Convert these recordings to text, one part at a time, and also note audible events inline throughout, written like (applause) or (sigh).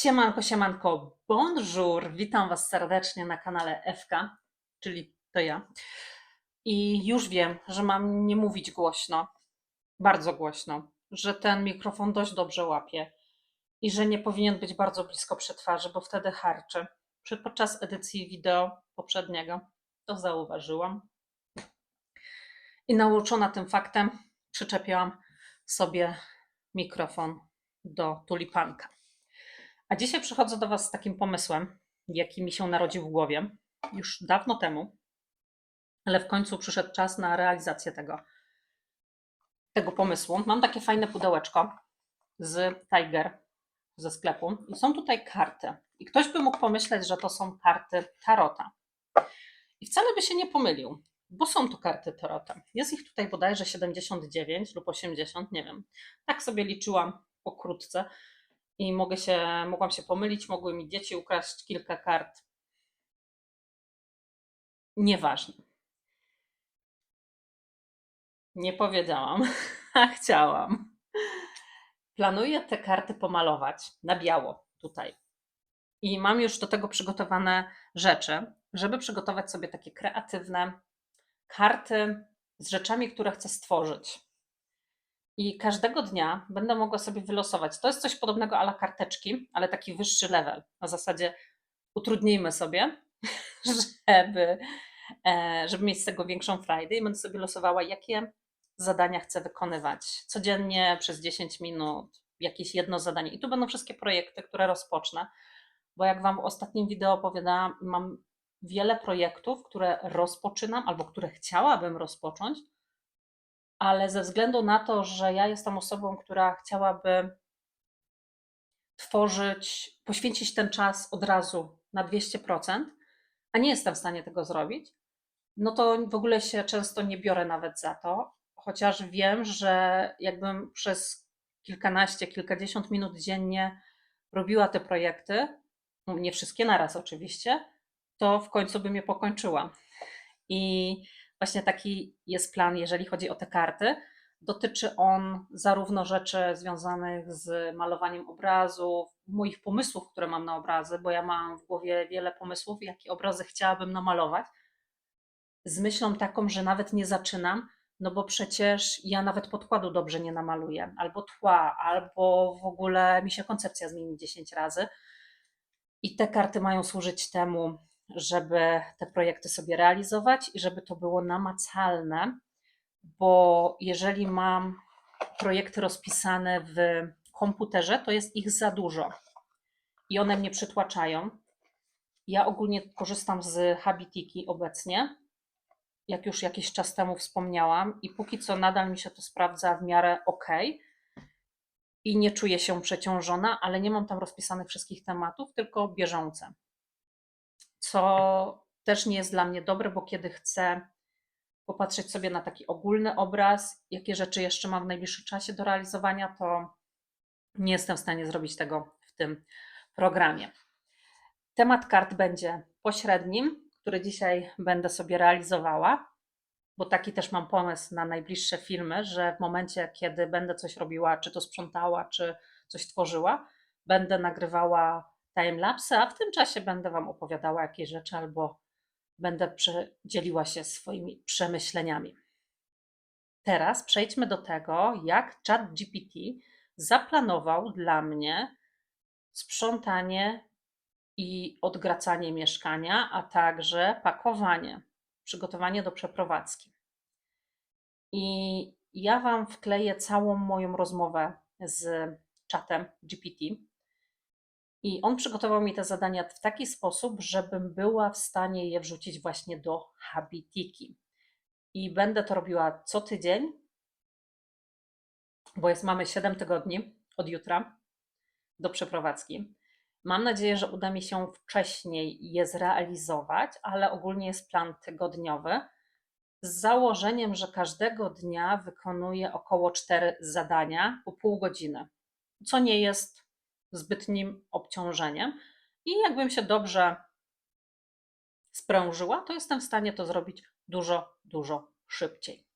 Siemanko, siemanko, bonjour, witam Was serdecznie na kanale FK, czyli to ja. I już wiem, że mam nie mówić głośno, bardzo głośno, że ten mikrofon dość dobrze łapie i że nie powinien być bardzo blisko przy twarzy, bo wtedy harczy. Przy- Podczas edycji wideo poprzedniego to zauważyłam. I nauczona tym faktem przyczepiłam sobie mikrofon do tulipanka. A dzisiaj przychodzę do Was z takim pomysłem, jaki mi się narodził w głowie już dawno temu, ale w końcu przyszedł czas na realizację tego, tego pomysłu. Mam takie fajne pudełeczko z Tiger ze sklepu i są tutaj karty. I ktoś by mógł pomyśleć, że to są karty Tarota. I wcale by się nie pomylił, bo są to karty Tarota. Jest ich tutaj bodajże 79 lub 80, nie wiem. Tak sobie liczyłam pokrótce i mogę się, mogłam się pomylić, mogły mi dzieci ukraść kilka kart. Nieważne. Nie powiedziałam, (laughs) a chciałam. Planuję te karty pomalować na biało tutaj. I mam już do tego przygotowane rzeczy, żeby przygotować sobie takie kreatywne karty z rzeczami, które chcę stworzyć. I każdego dnia będę mogła sobie wylosować. To jest coś podobnego ala karteczki, ale taki wyższy level. Na zasadzie utrudnijmy sobie, (laughs) żeby, e, żeby mieć z tego większą frajdę i będę sobie losowała, jakie zadania chcę wykonywać. Codziennie przez 10 minut, jakieś jedno zadanie. I tu będą wszystkie projekty, które rozpocznę, bo jak Wam w ostatnim wideo opowiadałam, mam wiele projektów, które rozpoczynam albo które chciałabym rozpocząć, ale ze względu na to, że ja jestem osobą, która chciałaby tworzyć, poświęcić ten czas od razu na 200%, a nie jestem w stanie tego zrobić, no to w ogóle się często nie biorę nawet za to, chociaż wiem, że jakbym przez kilkanaście, kilkadziesiąt minut dziennie robiła te projekty, nie wszystkie naraz oczywiście, to w końcu bym je pokończyła. I właśnie taki jest plan, jeżeli chodzi o te karty. Dotyczy on zarówno rzeczy związanych z malowaniem obrazów, moich pomysłów, które mam na obrazy, bo ja mam w głowie wiele pomysłów, jakie obrazy chciałabym namalować, z myślą taką, że nawet nie zaczynam, no bo przecież ja nawet podkładu dobrze nie namaluję, albo tła, albo w ogóle mi się koncepcja zmieni 10 razy. I te karty mają służyć temu, żeby te projekty sobie realizować i żeby to było namacalne, bo jeżeli mam projekty rozpisane w komputerze, to jest ich za dużo i one mnie przytłaczają. Ja ogólnie korzystam z Habitiki obecnie, jak już jakiś czas temu wspomniałam, i póki co nadal mi się to sprawdza w miarę ok. I nie czuję się przeciążona, ale nie mam tam rozpisanych wszystkich tematów, tylko bieżące co też nie jest dla mnie dobre, bo kiedy chcę popatrzeć sobie na taki ogólny obraz, jakie rzeczy jeszcze mam w najbliższym czasie do realizowania, to nie jestem w stanie zrobić tego w tym programie. Temat kart będzie pośrednim, który dzisiaj będę sobie realizowała, bo taki też mam pomysł na najbliższe filmy, że w momencie, kiedy będę coś robiła, czy to sprzątała, czy coś tworzyła, będę nagrywała timelapse, a w tym czasie będę Wam opowiadała jakieś rzeczy albo będę dzieliła się swoimi przemyśleniami. Teraz przejdźmy do tego, jak ChatGPT zaplanował dla mnie sprzątanie i odgracanie mieszkania, a także pakowanie, przygotowanie do przeprowadzki. I ja Wam wkleję całą moją rozmowę z czatem GPT, i on przygotował mi te zadania w taki sposób, żebym była w stanie je wrzucić właśnie do habitiki. I będę to robiła co tydzień, bo jest, mamy 7 tygodni od jutra do przeprowadzki. Mam nadzieję, że uda mi się wcześniej je zrealizować, ale ogólnie jest plan tygodniowy z założeniem, że każdego dnia wykonuję około 4 zadania po pół godziny, co nie jest zbytnim obciążeniem. I jakbym się dobrze sprężyła, to jestem w stanie to zrobić dużo, dużo szybciej.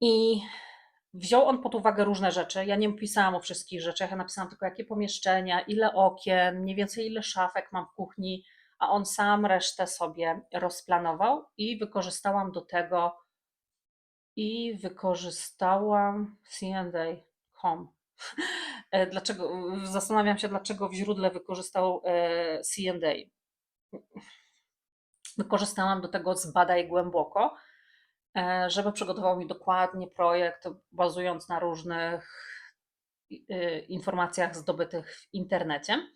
I wziął on pod uwagę różne rzeczy. Ja nie pisałam o wszystkich rzeczach, ja napisałam tylko jakie pomieszczenia, ile okien, mniej więcej ile szafek mam w kuchni, a on sam resztę sobie rozplanował i wykorzystałam do tego i wykorzystałam C&A.com. E, Dlaczego, zastanawiam się, dlaczego w źródle wykorzystał e, C&A. Wykorzystałam do tego z Badaj Głęboko, e, żeby przygotował mi dokładnie projekt, bazując na różnych informacjach zdobytych w internecie.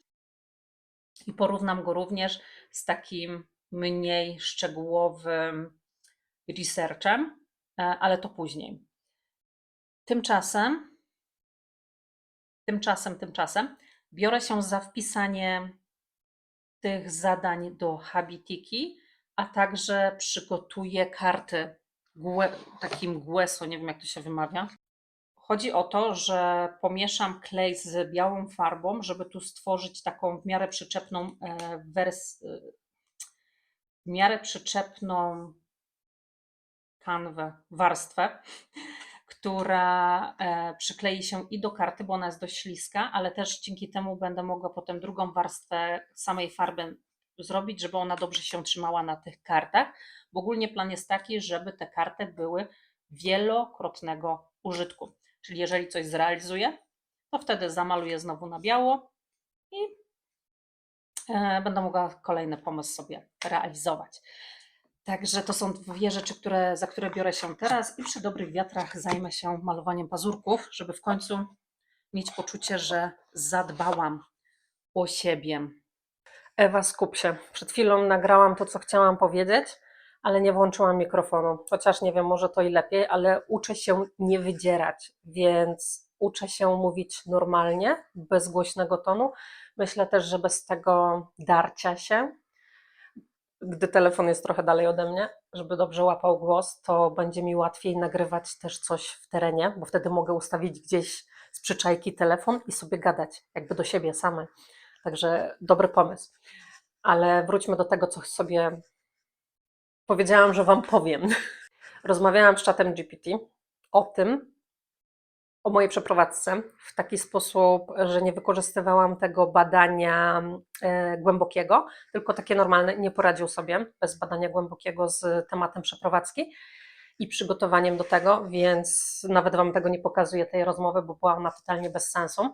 I porównam go również z takim mniej szczegółowym researchem, ale to później. Tymczasem, tymczasem, tymczasem biorę się za wpisanie tych zadań do Habitiki, a także przygotuję karty Gue, takim Gueso, nie wiem jak to się wymawia. Chodzi o to, że pomieszam klej z białą farbą, żeby tu stworzyć taką w miarę przyczepną e, e, w miarę przyczepną kanwę, warstwę, która e, przyklei się i do karty, bo ona jest dość śliska, ale też dzięki temu będę mogła potem drugą warstwę samej farby zrobić, żeby ona dobrze się trzymała na tych kartach. Bo ogólnie plan jest taki, żeby te karty były wielokrotnego użytku. Czyli jeżeli coś zrealizuję, to wtedy zamaluję znowu na biało i e, będę mogła kolejny pomysł sobie realizować. Także to są dwie rzeczy, które, za które biorę się teraz i przy dobrych wiatrach zajmę się malowaniem pazurków, żeby w końcu mieć poczucie, że zadbałam o siebie. Ewa, skup się. Przed chwilą nagrałam to, co chciałam powiedzieć, ale nie włączyłam mikrofonu. Chociaż nie wiem, może to i lepiej, ale uczę się nie wydzierać, więc uczę się mówić normalnie, bez głośnego tonu. Myślę też, że bez tego darcia się, gdy telefon jest trochę dalej ode mnie, żeby dobrze łapał głos, to będzie mi łatwiej nagrywać też coś w terenie, bo wtedy mogę ustawić gdzieś z przyczajki telefon i sobie gadać, jakby do siebie samej. Także dobry pomysł. Ale wróćmy do tego, co sobie powiedziałam, że Wam powiem. (laughs) Rozmawiałam z czatem GPT o tym, o mojej przeprowadzce w taki sposób, że nie wykorzystywałam tego badania e, głębokiego, tylko takie normalne, nie poradził sobie bez badania głębokiego z tematem przeprowadzki i przygotowaniem do tego, więc nawet Wam tego nie pokazuję, tej rozmowy, bo była ona totalnie bez sensu.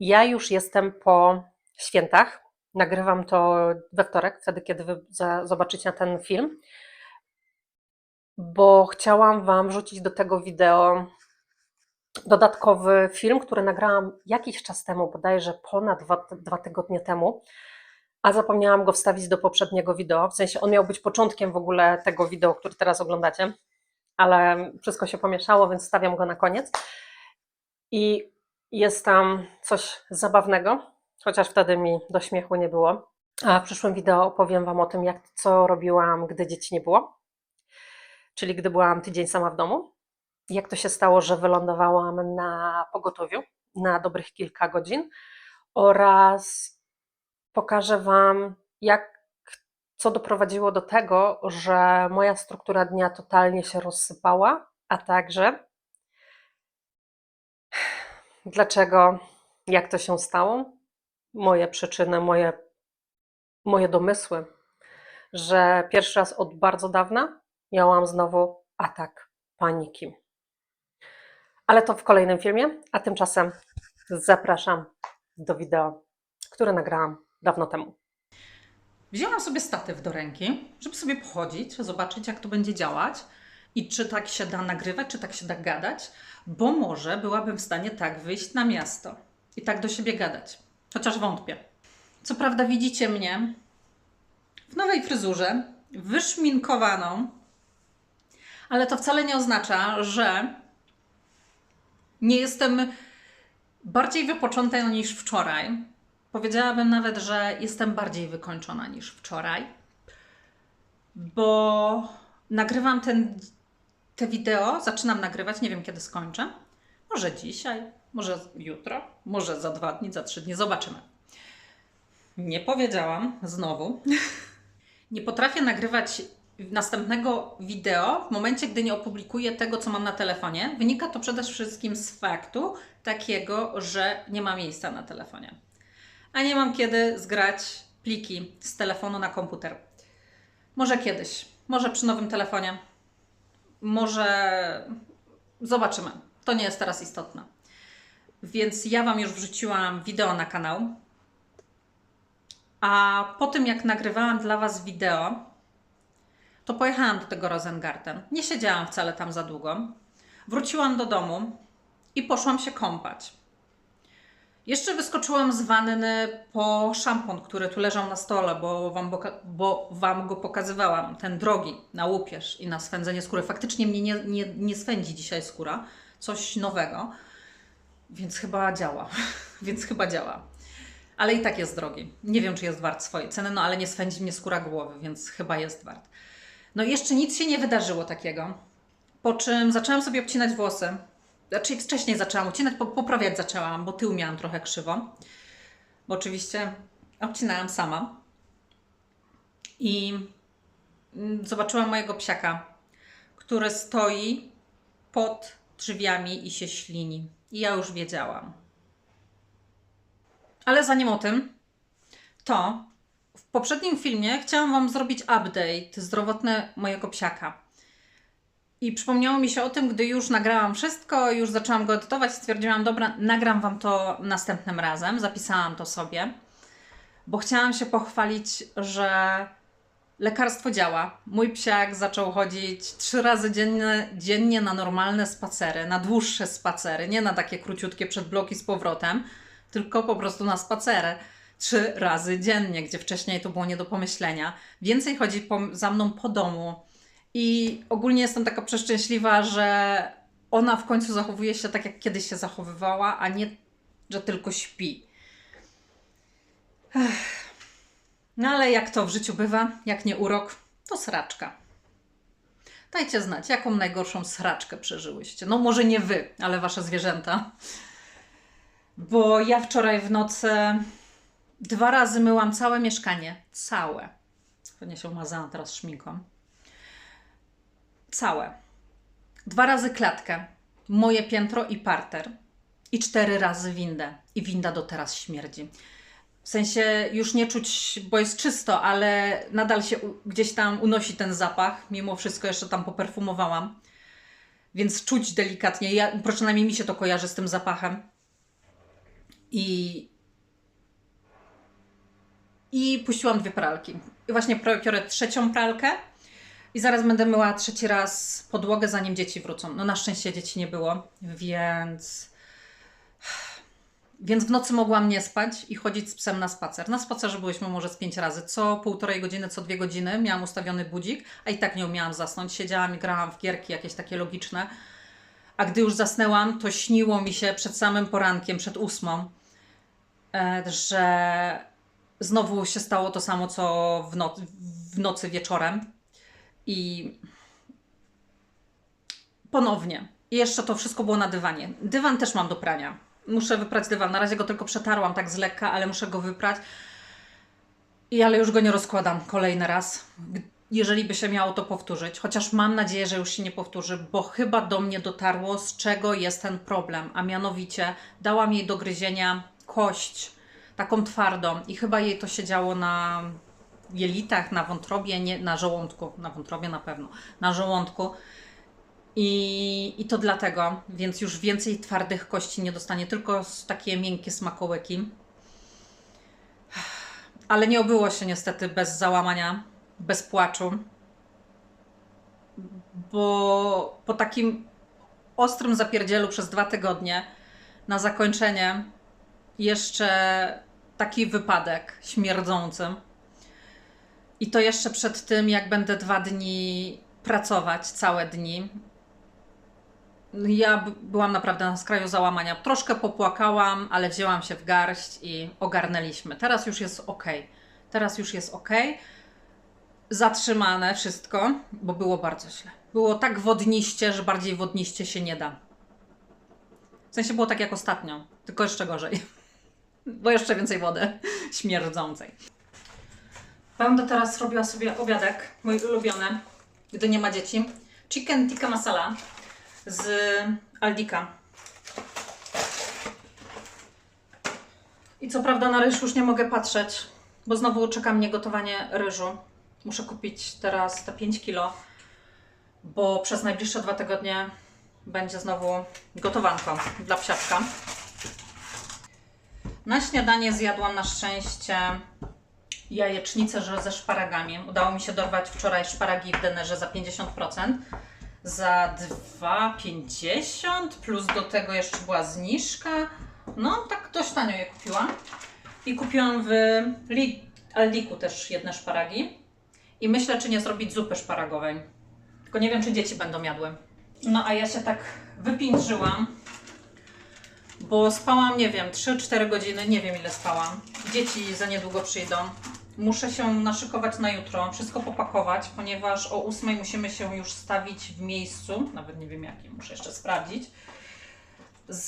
Ja już jestem po świętach. Nagrywam to we wtorek, wtedy, kiedy Wy zobaczycie ten film, bo chciałam Wam wrzucić do tego wideo dodatkowy film, który nagrałam jakiś czas temu, bodajże ponad dwa, dwa tygodnie temu, a zapomniałam go wstawić do poprzedniego wideo. W sensie on miał być początkiem w ogóle tego wideo, który teraz oglądacie, ale wszystko się pomieszało, więc stawiam go na koniec. I jest tam coś zabawnego, chociaż wtedy mi do śmiechu nie było. A w przyszłym wideo opowiem Wam o tym, jak co robiłam, gdy dzieci nie było, czyli gdy byłam tydzień sama w domu. Jak to się stało, że wylądowałam na pogotowiu na dobrych kilka godzin oraz pokażę Wam, jak co doprowadziło do tego, że moja struktura dnia totalnie się rozsypała, a także dlaczego, jak to się stało, moje przyczyny, moje, moje domysły, że pierwszy raz od bardzo dawna miałam znowu atak paniki. Ale to w kolejnym filmie, a tymczasem zapraszam do wideo, które nagrałam dawno temu. Wzięłam sobie statyw do ręki, żeby sobie pochodzić, zobaczyć, jak to będzie działać i czy tak się da nagrywać, czy tak się da gadać, bo może byłabym w stanie tak wyjść na miasto i tak do siebie gadać. Chociaż wątpię. Co prawda, widzicie mnie w nowej fryzurze, wyszminkowaną, ale to wcale nie oznacza, że nie jestem bardziej wypoczęta niż wczoraj. Powiedziałabym nawet, że jestem bardziej wykończona niż wczoraj, bo nagrywam ten, te wideo, zaczynam nagrywać, nie wiem kiedy skończę. Może dzisiaj, może jutro, może za dwa dni, za trzy dni, zobaczymy. Nie powiedziałam znowu. (laughs) Nie potrafię nagrywać następnego wideo, w momencie, gdy nie opublikuję tego, co mam na telefonie, wynika to przede wszystkim z faktu takiego, że nie ma miejsca na telefonie. A nie mam kiedy zgrać pliki z telefonu na komputer. Może kiedyś, może przy nowym telefonie, może zobaczymy. To nie jest teraz istotne. Więc ja Wam już wrzuciłam wideo na kanał. A po tym, jak nagrywałam dla Was wideo, to pojechałam do tego Rosengarten. Nie siedziałam wcale tam za długo. Wróciłam do domu i poszłam się kąpać. Jeszcze wyskoczyłam z wanny po szampon, który tu leżał na stole, bo wam, bo wam go pokazywałam. Ten drogi na łupież i na swędzenie skóry. Faktycznie mnie nie, nie, nie swędzi dzisiaj skóra. Coś nowego. Więc chyba działa. (laughs) Więc chyba działa. Ale i tak jest drogi. Nie wiem, czy jest wart swojej ceny, no ale nie swędzi mnie skóra głowy, więc chyba jest wart. No jeszcze nic się nie wydarzyło takiego. Po czym zaczęłam sobie obcinać włosy. Znaczy wcześniej zaczęłam ucinać, po- poprawiać zaczęłam, bo tył miałam trochę krzywo. Bo oczywiście obcinałam sama. I mm, zobaczyłam mojego psiaka, który stoi pod drzwiami i się ślini. I ja już wiedziałam. Ale zanim o tym, to w poprzednim filmie chciałam Wam zrobić update zdrowotny mojego psiaka. I przypomniało mi się o tym, gdy już nagrałam wszystko, już zaczęłam go edytować, stwierdziłam, dobra, nagram Wam to następnym razem, zapisałam to sobie, bo chciałam się pochwalić, że lekarstwo działa. Mój psiak zaczął chodzić trzy razy dziennie, dziennie na normalne spacery, na dłuższe spacery, nie na takie króciutkie przedbloki z powrotem, tylko po prostu na spacery. Trzy razy dziennie, gdzie wcześniej to było nie do pomyślenia. Więcej chodzi po, za mną po domu. I ogólnie jestem taka przeszczęśliwa, że ona w końcu zachowuje się tak, jak kiedyś się zachowywała, a nie, że tylko śpi. Ech. No ale jak to w życiu bywa, jak nie urok, to sraczka. Dajcie znać, jaką najgorszą sraczkę przeżyłyście. No może nie wy, ale wasze zwierzęta. Bo ja wczoraj w nocy dwa razy myłam całe mieszkanie. Całe. Pewnie się umazałam teraz szminką. Całe. Dwa razy klatkę, moje piętro i parter. I cztery razy windę. I winda do teraz śmierdzi. W sensie już nie czuć, bo jest czysto, ale nadal się gdzieś tam unosi ten zapach. Mimo wszystko jeszcze tam poperfumowałam. Więc czuć delikatnie. Ja, przynajmniej mi się to kojarzy z tym zapachem. I, i puściłam dwie pralki. I właśnie biorę trzecią pralkę i zaraz będę myła trzeci raz podłogę, zanim dzieci wrócą. No na szczęście dzieci nie było, więc... Więc w nocy mogłam nie spać i chodzić z psem na spacer. Na spacerze byłyśmy może z pięć razy. Co półtorej godziny, co dwie godziny miałam ustawiony budzik, a i tak nie umiałam zasnąć. Siedziałam i grałam w gierki jakieś takie logiczne. A gdy już zasnęłam, to śniło mi się przed samym porankiem, przed ósmą, e, że znowu się stało to samo, co w, w nocy wieczorem. I ponownie. I jeszcze to wszystko było na dywanie. Dywan też mam do prania. Muszę wyprać dywan. Na razie go tylko przetarłam tak z lekka, ale muszę go wyprać. I ale już go nie rozkładam kolejny raz. Jeżeli by się miało to powtórzyć, chociaż mam nadzieję, że już się nie powtórzy, bo chyba do mnie dotarło, z czego jest ten problem. A mianowicie dałam jej do gryzienia kość, taką twardą, i chyba jej to się działo na jelitach, na wątrobie, nie, na żołądku, na wątrobie na pewno, na żołądku. I, I to dlatego, więc już więcej twardych kości nie dostanie, tylko takie miękkie smakołyki. Ale nie obyło się niestety bez załamania, bez płaczu, bo po takim ostrym zapierdzielu przez dwa tygodnie na zakończenie jeszcze taki wypadek śmierdzący. I to jeszcze przed tym, jak będę dwa dni pracować, całe dni. Ja byłam naprawdę na skraju załamania. Troszkę popłakałam, ale wzięłam się w garść i ogarnęliśmy. Teraz już jest ok. Teraz już jest ok. Zatrzymane wszystko, bo było bardzo źle. Było tak wodniście, że bardziej wodniście się nie da. W sensie było tak jak ostatnio, tylko jeszcze gorzej. Bo jeszcze więcej wody (laughs) śmierdzącej. Będę teraz robiła sobie obiadek, mój ulubiony. gdy nie ma dzieci. Chicken tikka masala z Aldika. I co prawda na ryż już nie mogę patrzeć, bo znowu czeka mnie gotowanie ryżu. Muszę kupić teraz te 5 kilo, bo przez najbliższe dwa tygodnie będzie znowu gotowanko dla psiaczka. Na śniadanie zjadłam na szczęście jajecznicę ze szparagami. Udało mi się dorwać wczoraj szparagi w denerze za 50%. Za 2,50 plus do tego jeszcze była zniżka. No, tak dość tanio je kupiłam. I kupiłam w Aldiku też jedne szparagi. I myślę, czy nie zrobić zupy szparagowej. Tylko nie wiem, czy dzieci będą jadły. No, a ja się tak wypiętrzyłam, bo spałam, nie wiem, 3-4 godziny, nie wiem ile spałam. Dzieci za niedługo przyjdą. Muszę się naszykować na jutro, wszystko popakować, ponieważ o 8 musimy się już stawić w miejscu, nawet nie wiem jakim, muszę jeszcze sprawdzić.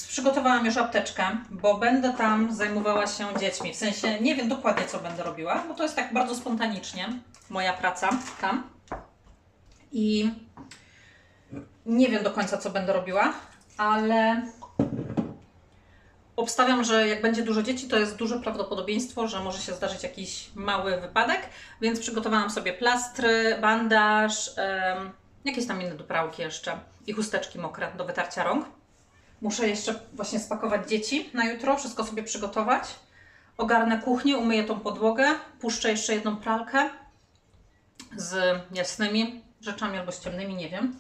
Przygotowałam już apteczkę, bo będę tam zajmowała się dziećmi. W sensie nie wiem dokładnie, co będę robiła, bo to jest tak bardzo spontanicznie moja praca tam. I nie wiem do końca, co będę robiła, ale obstawiam, że jak będzie dużo dzieci, to jest duże prawdopodobieństwo, że może się zdarzyć jakiś mały wypadek, więc przygotowałam sobie plastry, bandaż, jakieś tam inne doprałki jeszcze i chusteczki mokre do wytarcia rąk. Muszę jeszcze właśnie spakować dzieci na jutro, wszystko sobie przygotować. Ogarnę kuchnię, umyję tą podłogę, puszczę jeszcze jedną pralkę z jasnymi rzeczami albo z ciemnymi, nie wiem.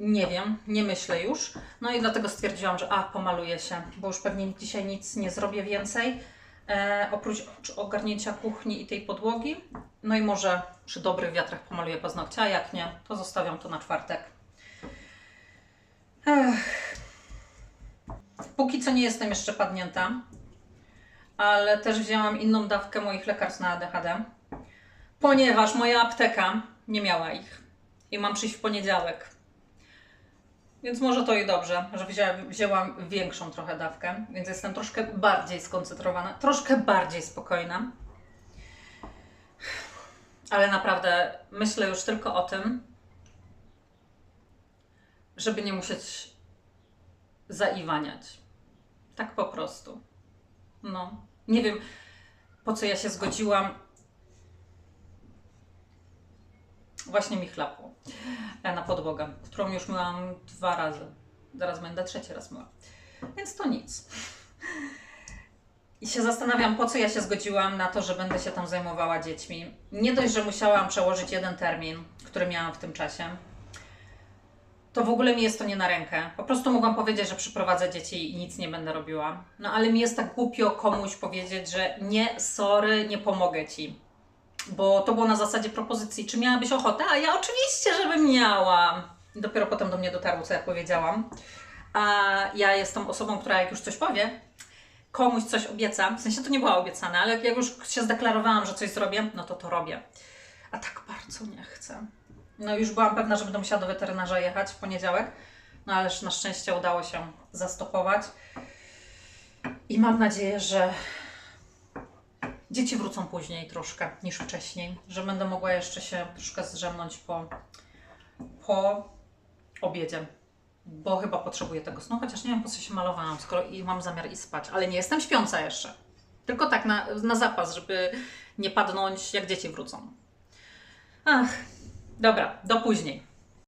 Nie wiem, nie myślę już. No i dlatego stwierdziłam, że a, pomaluję się, bo już pewnie dzisiaj nic nie zrobię więcej. E, oprócz ogarnięcia kuchni i tej podłogi. No i może przy dobrych wiatrach pomaluję paznokcia, a jak nie, to zostawiam to na czwartek. Ech. Póki co nie jestem jeszcze padnięta, ale też wzięłam inną dawkę moich lekarstw na ADHD, ponieważ moja apteka nie miała ich i mam przyjść w poniedziałek. Więc może to i dobrze, że wzięłam, wzięłam większą trochę dawkę, więc jestem troszkę bardziej skoncentrowana, troszkę bardziej spokojna. Ale naprawdę myślę już tylko o tym, żeby nie musieć zaiwaniać. Tak po prostu. No, nie wiem po co ja się zgodziłam. Właśnie mi chlapło e, na podłogę, którą już myłam dwa razy. Zaraz będę trzeci raz myła. Więc to nic. I się zastanawiam, po co ja się zgodziłam na to, że będę się tam zajmowała dziećmi. Nie dość, że musiałam przełożyć jeden termin, który miałam w tym czasie, to w ogóle mi jest to nie na rękę. Po prostu mogłam powiedzieć, że przyprowadzę dzieci i nic nie będę robiła. No ale mi jest tak głupio komuś powiedzieć, że nie, sorry, nie pomogę ci. Bo to było na zasadzie propozycji, czy miałabyś ochotę? A ja oczywiście, żebym miała. Dopiero potem do mnie dotarło, co ja powiedziałam. A ja jestem osobą, która jak już coś powie, komuś coś obieca, w sensie to nie było obiecane, ale jak już się zdeklarowałam, że coś zrobię, no to to robię. A tak bardzo nie chcę. No już byłam pewna, że będę musiała do weterynarza jechać w poniedziałek, no ależ na szczęście udało się zastopować. I mam nadzieję, że dzieci wrócą później troszkę niż wcześniej, że będę mogła jeszcze się troszkę zrzemnąć po, po obiedzie. Bo chyba potrzebuję tego snu, chociaż nie wiem po co się malowałam, skoro i mam zamiar i spać, ale nie jestem śpiąca jeszcze. Tylko tak na, na zapas, żeby nie padnąć jak dzieci wrócą. Ach, dobra, do później.